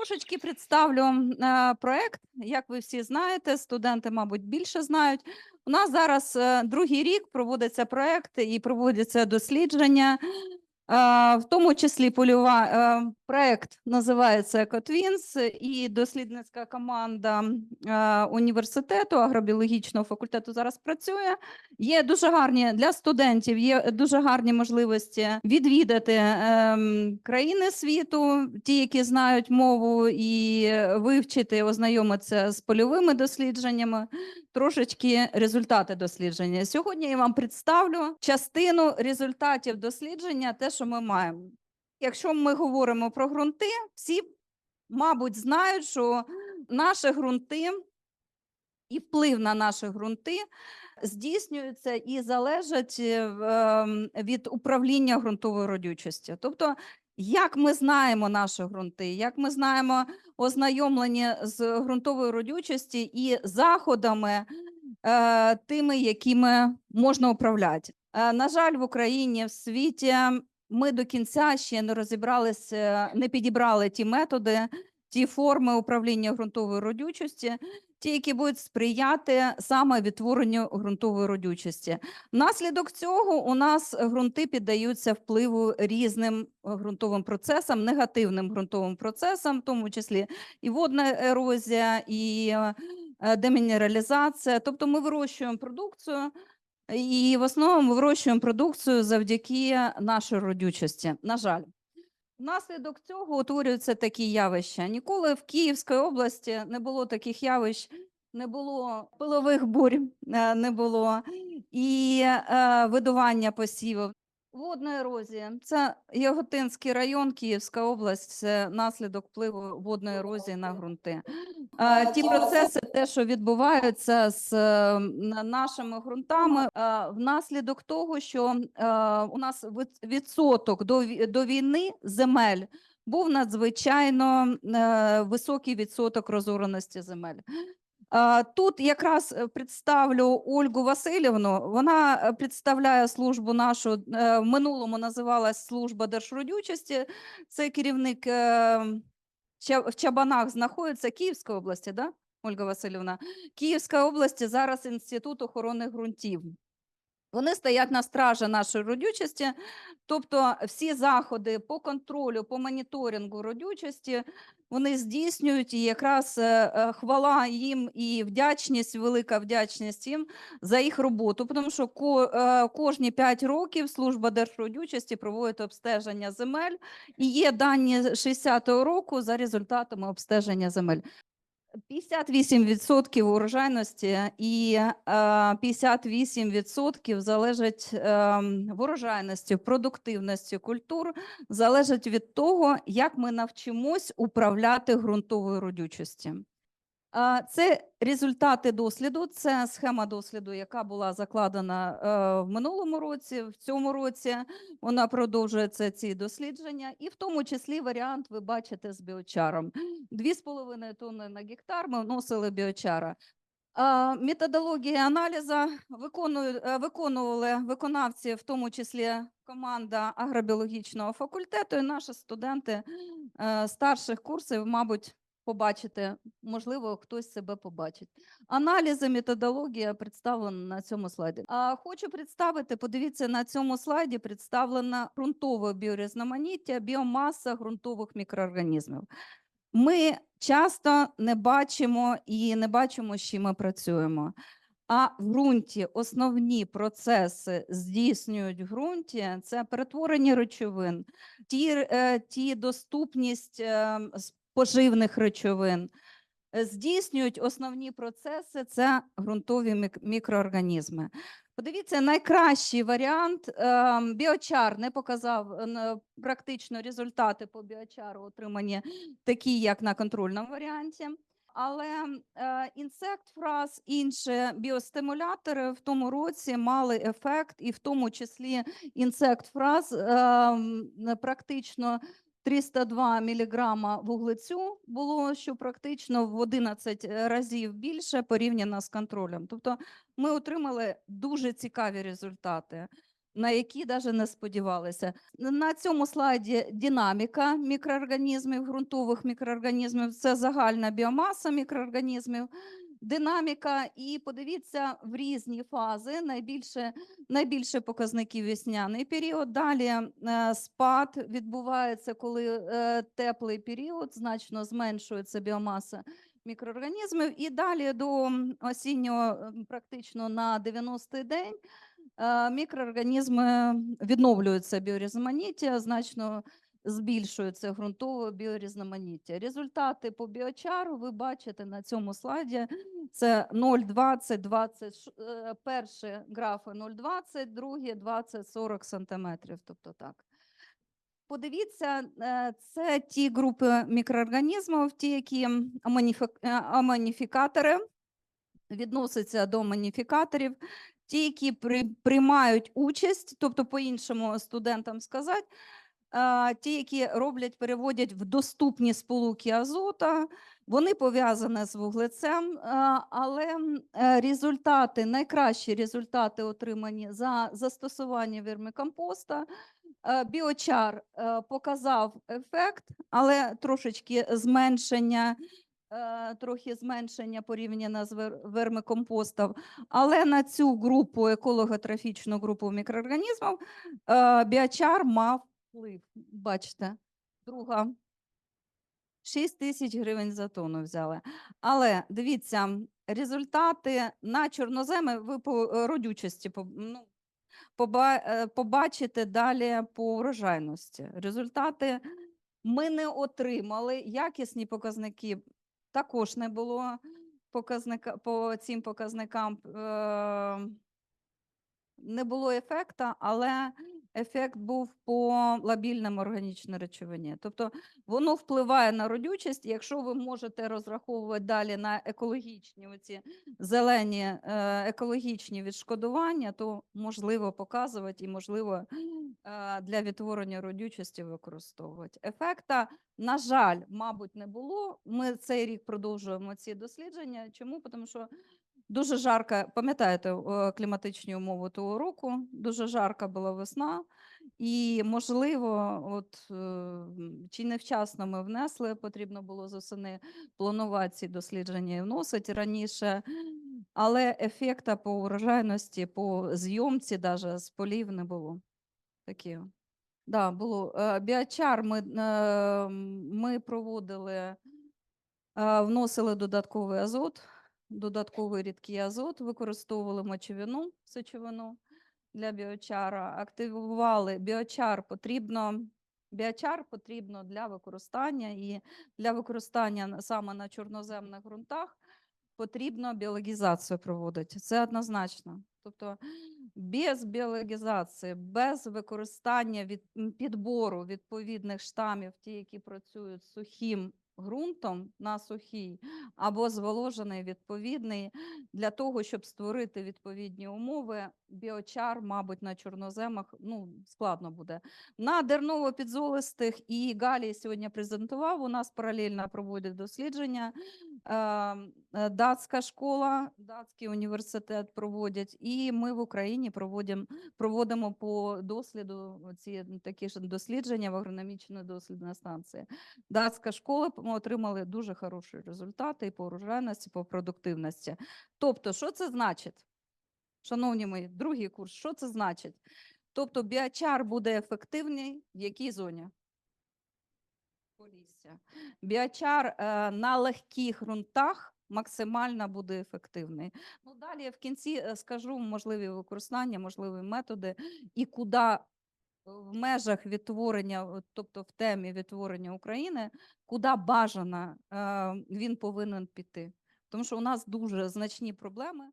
Трошечки представлю е, проект. Як ви всі знаєте, студенти, мабуть, більше знають. У нас зараз е, другий рік проводиться проект і проводяться дослідження. Е, В тому числі польова е, проект називається «Екотвінс» і дослідницька команда е, університету агробіологічного факультету зараз працює. Є дуже гарні для студентів, є дуже гарні можливості відвідати країни світу, ті, які знають мову, і вивчити, ознайомитися з польовими дослідженнями, трошечки результати дослідження. Сьогодні я вам представлю частину результатів дослідження, те, що ми маємо. Якщо ми говоримо про ґрунти, всі, мабуть, знають, що наші ґрунти і вплив на наші ґрунти здійснюються і залежать е, ем, від управління ґрунтовою родючості. Тобто, як ми знаємо наші ґрунти, як ми знаємо ознайомлені з ґрунтовою родючості і заходами е, тими, якими можна управляти. Е, на жаль, в Україні, в світі ми до кінця ще не розібралися, не підібрали ті методи, ті форми управління ґрунтовою родючості, ті, які будуть сприяти саме відтворенню ґрунтової родючості. Внаслідок цього у нас ґрунти піддаються впливу різним е, ґрунтовим процесам, негативним ґрунтовим процесам, в тому числі і водна ерозія, і е, е, демінералізація. Тобто ми вирощуємо продукцію. І в основному ми вирощуємо продукцію завдяки нашій родючості. На жаль, внаслідок цього утворюються такі явища. Ніколи в Київській області не було таких явищ, не було пилових бурь, е, не було і е, видування посівів. Водна ерозія це Яготинський район, Київська область, це наслідок впливу водної ерозії на ґрунти. Ті процеси, те, що відбуваються з е, нашими ґрунтами, внаслідок того, що е, у нас відсоток до, війни земель був надзвичайно е, високий відсоток розореності земель. Тут якраз представлю Ольгу Васильівну. Вона представляє службу нашу в минулому називалась служба держродючості. Це керівник в Чабанах знаходиться Київської області, да? Ольга Васильівна? Київська області зараз інститут охорони ґрунтів. Вони стоять на стражі нашої родючості, тобто всі заходи по контролю, по моніторингу родючості вони здійснюють, і якраз е, е, хвала їм і вдячність, велика вдячність їм за їх роботу. Тому що е, кожні 5 років служба держродючості проводить обстеження земель, і є дані 60-го року за результатами обстеження земель. 58% урожайності і е, 58% залежить ем, в урожайності, продуктивності культур залежить від того, як ми навчимось управляти ґрунтовою родючості. Це результати досліду, це схема досліду, яка була закладена е, в минулому році, в цьому році вона продовжується ці дослідження, і в тому числі варіант ви бачите з біочаром. 2,5 тонни на гектар ми вносили біочара. Методологія аналізу е, виконували виконавці, в тому числі команда агробіологічного факультету, і наші студенти е, старших курсів, мабуть, побачите, можливо, хтось себе побачить. Аналізи, методологія представлена на цьому слайді. А хочу представити, подивіться, на цьому слайді представлена ґрунтове біорізноманіття, біомаса ґрунтових мікроорганізмів. Ми часто не бачимо і не бачимо, з чим ми працюємо. А в ґрунті основні процеси здійснюють в ґрунті це перетворення речовин, ті, е, ті доступність е, з поживних речовин. Е, Здійснюють основні процеси це ґрунтові мікроорганізми. Подивіться, найкращий варіант. е, Біочар не показав е, практично результати по біочару отримані такі, як на контрольному варіанті. Але е, інсект фраз, інші біостимулятори в тому році мали ефект, і в тому числі інсект фраз е, практично 302 міліграма вуглецю було, що практично в 11 разів більше порівняно з контролем. Тобто ми отримали дуже цікаві результати. на які навіть не сподівалися. На цьому слайді динаміка мікроорганізмів, ґрунтових мікроорганізмів це загальна біомаса мікроорганізмів, динаміка. І подивіться в різні фази. Найбільше, найбільше показників весняний період. Далі е, спад відбувається, коли е, теплий період значно зменшується біомаса мікроорганізмів. І далі до осіннього практично на 90-й день е, мікроорганізми відновлюються біорізноманіття, значно збільшується ґрунтове біорізноманіття. Результати по біочару ви бачите на цьому слайді. Це 0,20, 20, ш- е, перші графи 0,20, другі 20-40 сантиметрів. Тобто так. Подивіться, е, це ті групи мікроорганізмів, ті, які е, аманіфікатори, відносяться до маніфікаторів, ті, які при, приймають участь, тобто по-іншому студентам сказати, ті, які роблять, переводять в доступні сполуки азота, вони пов'язані з вуглецем, але е, результати, найкращі результати отримані за застосування вермикомпоста. Е, Біочар е, показав ефект, але трошечки зменшення, трохи зменшення порівняно з вермикомпостом. Але на цю групу, екологотрофічну групу мікроорганізмів, біочар мав вплив. Бачите, друга. 6 тисяч гривень за тонну взяли. Але дивіться, результати на чорноземи ви по е, родючості ну, е, побачите далі по врожайності. Результати ми не отримали, якісні показники також не було показника, по цим показникам. Е, не було ефекту, але ефект був по лабільним органічній речовині. Тобто воно впливає на родючість. Якщо ви можете розраховувати далі на екологічні оці зелені е, екологічні відшкодування, то можливо показувати і можливо е, для відтворення родючості використовувати. Ефекта, на жаль, мабуть, не було. Ми цей рік продовжуємо ці дослідження. Чому? Тому що Дуже жарка, пам'ятаєте кліматичні умови того року, дуже жарка була весна, і можливо, от е, чи невчасно ми внесли, потрібно було з осени планувати ці дослідження і вносити раніше, але ефекта по урожайності, по зйомці, навіть з полів не було. Такі. Да, було. Е, Біочар ми, е, ми проводили, вносили додатковий азот, додатковий рідкий азот, використовували мочевину, сечовину для біочара, активували біочар потрібно. Біочар потрібно для використання і для використання саме на чорноземних ґрунтах потрібно біологізацію проводити. Це однозначно. Тобто без біологізації, без використання від підбору відповідних штамів, ті, які працюють сухим ґрунтом на сухій або зволожений відповідний, для того, щоб створити відповідні умови, біочар, мабуть, на чорноземах ну, складно буде. На дерново-підзолистих і Галій сьогодні презентував. У нас паралельно проводять дослідження. Е, Датська школа, датський університет проводять, і ми в Україні проводимо, проводимо по досліду ці такі ж дослідження в агрономічної дослідної станції. Датська школа ми отримали дуже хороші результати і по урожайності, по продуктивності. Тобто, що це значить? Шановні мої, другий курс, що це значить? Тобто біочар буде ефективний в якій зоні? Полісся. Біочар е, на легких ґрунтах максимально буде ефективний. Ну, далі в кінці е, скажу можливі використання, можливі методи і куди в межах відтворення, тобто в темі відтворення України, куди бажано е, він повинен піти. Тому що у нас дуже значні проблеми